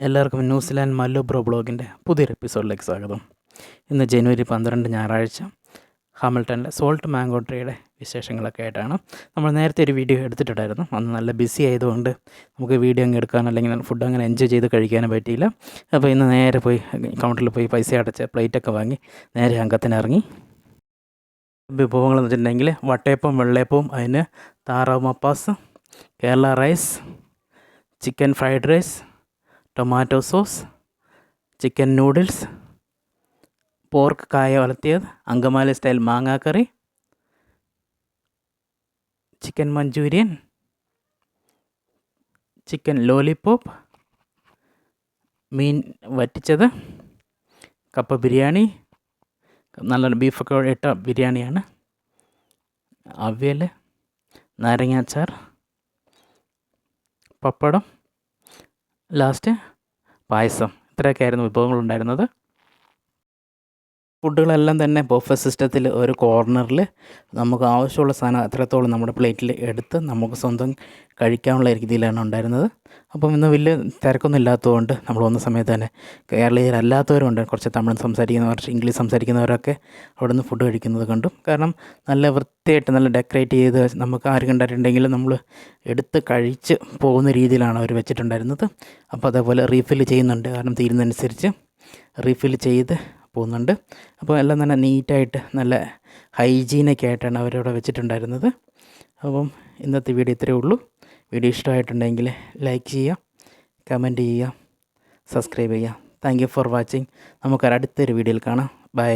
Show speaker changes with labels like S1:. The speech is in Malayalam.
S1: എല്ലാവർക്കും ന്യൂസിലാൻഡ് മല്ലു ബ്രോ ബ്ലോഗിന്റെ പുതിയൊരു എപ്പിസോഡിലേക്ക് സ്വാഗതം. ഇന്ന് ജനുവരി പന്ത്രണ്ട് ഞായറാഴ്ച ഹാമിൽട്ടണിലെ സോൾട്ട് മാംഗോ വിശേഷങ്ങളൊക്കെ ആയിട്ടാണ്. നമ്മൾ നേരത്തെ ഒരു വീഡിയോ എടുത്തിട്ടുണ്ടായിരുന്നു. അന്ന് നല്ല ബിസി ആയതുകൊണ്ട് നമുക്ക് വീഡിയോ അങ്ങ് എടുക്കാൻ അല്ലെങ്കിൽ ഫുഡ് അങ്ങനെ എൻജോയ് ചെയ്ത് കഴിക്കാനും പറ്റിയില്ല. അപ്പോൾ ഇന്ന് നേരെ പോയി കൗണ്ടറിൽ പോയി പൈസ അടച്ച് പ്ലേറ്റൊക്കെ വാങ്ങി നേരെ അംഗത്തിന് ഇറങ്ങി. വിഭവങ്ങളെന്ന് വെച്ചിട്ടുണ്ടെങ്കിൽ വട്ടയപ്പം വെള്ളയപ്പവും അതിന് താറാവ് മപ്പാസ് Kerala rice chicken fried rice tomato sauce chicken noodles pork കായ വളർത്തിയത് അങ്കമാലി സ്റ്റൈൽ മാങ്ങാക്കറി ചിക്കൻ മഞ്ചൂരിയൻ ചിക്കൻ ലോലിപോപ്പ് മീൻ വറ്റിച്ചത് കപ്പ ബിരിയാണി നല്ല ബീഫൊക്കെ ഇട്ട ബിരിയാണിയാണ്. അവിയൽ നാരങ്ങാച്ചാർ പപ്പടം ലാസ്റ്റ് പായസം. ഇത്രയൊക്കെ ആയിരുന്നു വിഭവങ്ങളുണ്ടായിരുന്നത്. ഫുഡുകളെല്ലാം തന്നെ ബൊഫെ സിസ്റ്റത്തിൽ ഒരു കോർണറിൽ നമുക്ക് ആവശ്യമുള്ള സാധനം എത്രത്തോളം നമ്മുടെ പ്ലേറ്റിൽ എടുത്ത് നമുക്ക് സ്വന്തം കഴിക്കാനുള്ള രീതിയിലാണ് ഉണ്ടായിരുന്നത്. അപ്പം ഇന്ന് വലിയ തിരക്കൊന്നും ഇല്ലാത്തതുകൊണ്ട് നമ്മൾ വന്ന സമയത്ത് തന്നെ കേരളീയരല്ലാത്തവരുണ്ട്. കുറച്ച് തമിഴ് സംസാരിക്കുന്നവർ ഇംഗ്ലീഷ് സംസാരിക്കുന്നവരൊക്കെ അവിടെ നിന്ന് ഫുഡ് കഴിക്കുന്നത് കണ്ടു. കാരണം നല്ല വൃത്തിയായിട്ട് നല്ല ഡെക്കറേറ്റ് ചെയ്ത് നമുക്ക് ആര് കണ്ടിട്ടുണ്ടെങ്കിലും നമ്മൾ എടുത്ത് കഴിച്ച് പോകുന്ന രീതിയിലാണ് അവർ വെച്ചിട്ടുണ്ടായിരുന്നത്. അപ്പോൾ അതേപോലെ റീഫിൽ ചെയ്യുന്നുണ്ട്. കാരണം തീരുന്നതനുസരിച്ച് റീഫിൽ ചെയ്ത് പോകുന്നുണ്ട്. അപ്പോൾ എല്ലാം തന്നെ നീറ്റായിട്ട് നല്ല ഹൈജീനൊക്കെ ആയിട്ടാണ് അവരവിടെ വെച്ചിട്ടുണ്ടായിരുന്നത്. അപ്പം ഇന്നത്തെ വീഡിയോ ഇത്രയേ ഉള്ളൂ. വീഡിയോ ഇഷ്ടമായിട്ടുണ്ടെങ്കിൽ ലൈക്ക് ചെയ്യുക കമന്റ് ചെയ്യുക സബ്സ്ക്രൈബ് ചെയ്യുക. Thank you for watching. നമുക്കൊരു അടുത്തൊരു വീഡിയോയിൽ കാണാം. ബൈ.